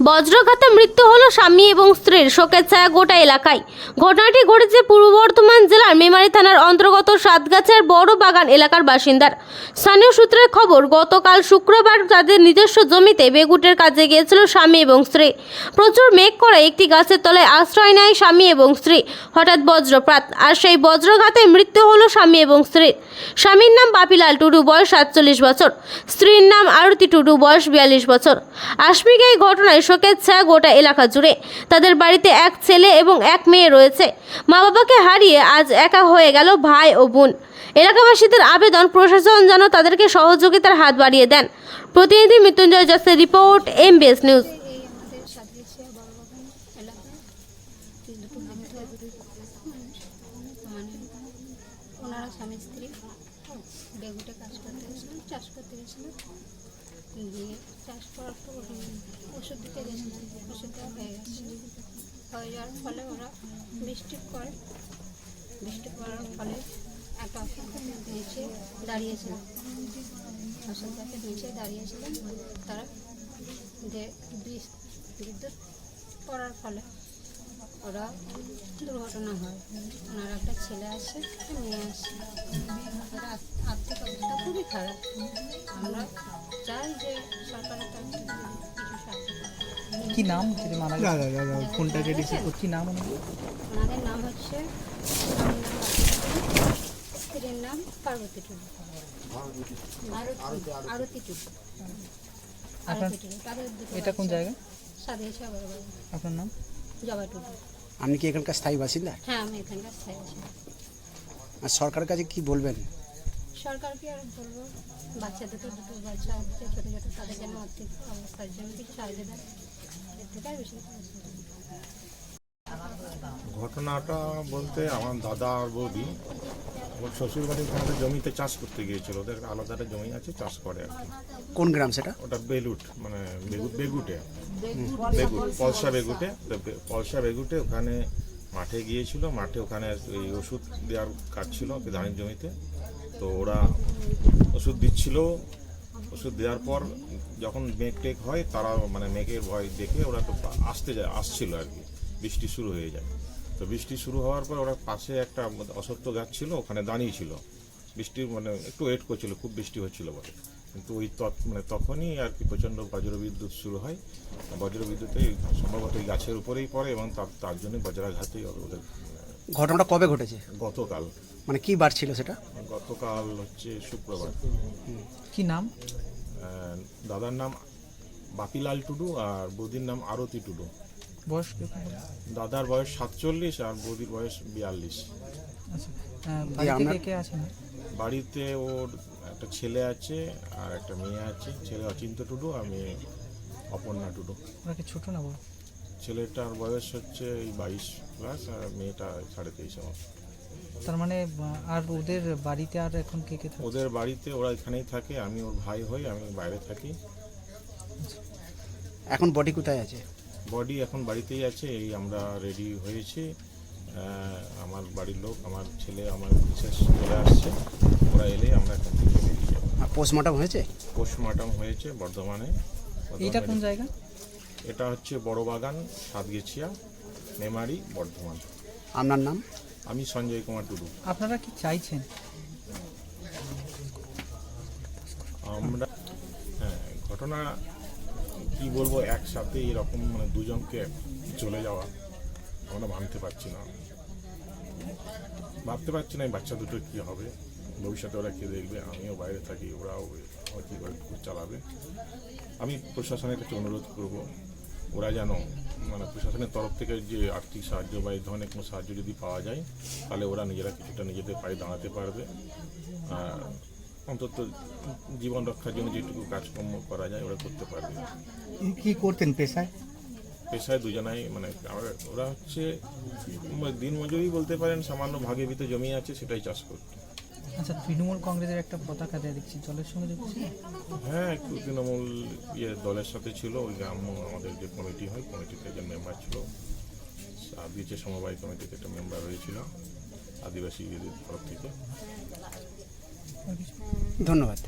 বজ্রঘাতে মৃত্যু হলো স্বামী এবং স্ত্রীর শোকের ছায়া গোটা এলাকায়। ঘটনাটি ঘটেছে পূর্ব বর্ধমান জেলার মেমারি থানার অন্তর্গত সাতগাছের বড় বাগান এলাকার বাসিন্দার। স্থানীয় সূত্রের খবর, গতকাল শুক্রবার তাদের নিজস্ব জমিতে বেগুটের কাজে গিয়েছিল স্বামী এবং স্ত্রী। প্রচুর মেঘ করে একটি গাছের তলায় আশ্রয় নেয় স্বামী এবং স্ত্রী। হঠাৎ বজ্রপাত, আর সেই বজ্রঘাতে মৃত্যু হলো স্বামী এবং স্ত্রীর। স্বামীর নাম বাপিলাল টুডু, বয়স সাতচল্লিশ বছর। স্ত্রীর নাম আরতি টুডু, বয়স বিয়াল্লিশ বছর। আশ্মিক এই ঘটনায় শোকের ছায়া গোটা এলাকা জুড়ে। তাদের বাড়িতে এক ছেলে এবং এক মেয়ে রয়েছে। মা বাবাকে হারিয়ে আজ একা হয়ে গেল ভাই ও বোন। এলাকাবাসীদের আবেদন, প্রশাসন যেন তাদেরকে সহযোগিতার হাত বাড়িয়ে দেন। প্রতিনিধি মৃত্যুঞ্জয় জসের রিপোর্ট, এমবিএস নিউজ। ওনারা স্বামী স্ত্রী। বেগুটে কাজ করতে গেছিলেন চাষ করতে গেছিলেন। দিয়ে চাষ করার পর ওষুধ দিতে গেছিলেন ওষুধ হয়ে গেছে। হয়ে যাওয়ার ফলে ওরা বৃষ্টি পড়ে। বৃষ্টি পড়ার ফলে একটা অসুবিধার নিচে দাঁড়িয়েছিলেন অসুবিধাকে নিচে দাঁড়িয়েছিলেন তারা যে বিদ্যুৎ পড়ার ফলে ওরা দুর্ঘটনা হয়। ওনার একটা ছেলে একটা মেয়ে ওরা আর্থিক অবস্থা খুবই খারাপ। আমরা চাই যে সরকারের তরফ থেকে কিছু সাহায্য কি নাম যদি মারা গেছে দাদা দাদা ফোনটাকে রিসিভ করছি। কি নাম? ওনাদের নাম হচ্ছে স্ত্রীর নাম পার্বতী টুডু। আরতি- টুডু। এটা কোন জায়গা? আপনার নাম? জবা টুডু। আপনি কি এখানকার স্থায়ী বাসিন্দা? হ্যাঁ আমি এখানকার স্থায়ী আছি আর সরকারের কাছে কি বলবেন? সরকারকে আর বলব বাচ্চা দুটো দুটো বাচ্চা আছে ছোটো ছোটো তাদের জন্য আর্থিক অবস্থার জন্য কিছু সাহায্য দেয় এর থেকে আর বেশি ঘটনাটা বলতে আমার দাদা আর বৌদি ওর শ্বশুর বাড়ির ওখানে জমিতে চাষ করতে গিয়েছিল। ওদের আলাদা একটা জমি আছে চাষ করে আর কি। কোন গ্রাম সেটা? ওটা বেলুট মানে বেগুট। বেগুটে বেগুট পলসা বেগুটে। তো পলসা বেগুটে ওখানে মাঠে গিয়েছিল মাঠে ওখানে এই ওষুধ দেওয়ার কাজ ছিল ধানের জমিতে। তো ওরা ওষুধ দিচ্ছিল। ওষুধ দেওয়ার পর যখন মেঘ টেক হয় তারা মানে মেঘের ভয় দেখে ওরা তো আসতে যায়, আসছিল আর কি। বৃষ্টি শুরু হয়ে যায়। তো বৃষ্টি শুরু হওয়ার পর ওরা পাশে একটা অসত্য গাছ ছিল, ওখানে দাঁড়িয়েছিল বৃষ্টির মানে একটু ওয়েট করছিল, খুব বৃষ্টি হচ্ছিল বলে কিন্তু ওই মানে তখনই আর কি প্রচণ্ড বজ্রবিদ্যুৎ শুরু হয়। বজ্রবিদ্যুতে সম্ভবত এই গাছের উপরেই পড়ে এবং তার তার জন্য বজ্রাঘাতেই ওদের ঘটনাটা কবে ঘটেছে? গতকাল। মানে কি বার ছিল সেটা? গতকাল হচ্ছে শুক্রবার। কি নাম? দাদার নাম বাপিলাল টুডু আর বৌদির নাম আরতি টুডু। বয়স দাদার বয়স সাতচল্লিশ আর বৌদির বয়স বিয়াল্লিশ। আচ্ছা বাড়িতে ওর একটা ছেলে আছে আর একটা মেয়ে আছে। ছেলে অচিন্ত টুডু আর মেয়ে অপর্ণা টুডু। ছোট না বড়? ছেলেটার বয়স হচ্ছে এই বাইশ প্লাস আর মেয়েটা সাড়ে তেইশ আমার। তার মানে আর ওদের বাড়িতে আর এখন কে কে থাকে? ওদের বাড়িতে ওরা এখানেই থাকে আমি ওর ভাই হই আমি বাইরে থাকি। এখন বডি কোথায় আছে? বডি এখন বাড়িতেই আছে এই আমরা রেডি হয়েছি। আমার বাড়ির লোক আমার ছেলে আমার বিশেষ চলে আসছে। ওরা এলে আমরা এখান থেকে বেরিয়ে যাব। আর পোস্টমর্টম হয়েছে? পোস্টমর্টম হয়েছে বর্ধমানে। এটা কোন জায়গা? এটা হচ্ছে বড় বাগান সাতগেছিয়া মেমারি বর্ধমান। আপনার নাম? আমি সঞ্জয় কুমার টুডু। আপনারা কি চাইছেন? আমরা হ্যাঁ ঘটনা কি বলব একসাথে এরকম মানে দুজনকে চলে যাওয়া আমরা ভাবতে পারছি না। ভাবতে পারছি না এই বাচ্চা দুটো কি হবে ভবিষ্যতে ওরা কি দেখবে আমিও বাইরে থাকি ওরাও কী করে চালাবে। আমি প্রশাসনের কাছে অনুরোধ করব ওরা যেন মানে প্রশাসনের তরফ থেকে যে আর্থিক সাহায্য বা এই ধরনের কোনো সাহায্য যদি পাওয়া যায় তাহলে ওরা নিজেরা কিছুটা নিজেদের পায়ে দাঁড়াতে পারবে। আর অন্তত জীবন রক্ষার জন্য যেটুকু কাজকর্ম করা যায় ওরা করতে পারবে। কি করতেন পেশায়? পেশায় দুজনাই মানে ওরা হচ্ছে দিন মজুরি বলতে পারেন সামান্য ভাগে ভিতে জমি আছে সেটাই চাষ করতো। আচ্ছা তৃণমূল কংগ্রেসের একটা পতাকা দেয়া দেখছি জলের সঙ্গে দেখছি হ্যাঁ একটু তৃণমূল ইয়ে দলের সাথে ছিল ওই গ্রাম আমাদের যে কমিটি হয় কমিটিতে একজন মেম্বার ছিল আদিবাসী সমবায় কমিটিতে একটা মেম্বার হয়েছিল আদিবাসী তরফ থেকে। ধন্যবাদ।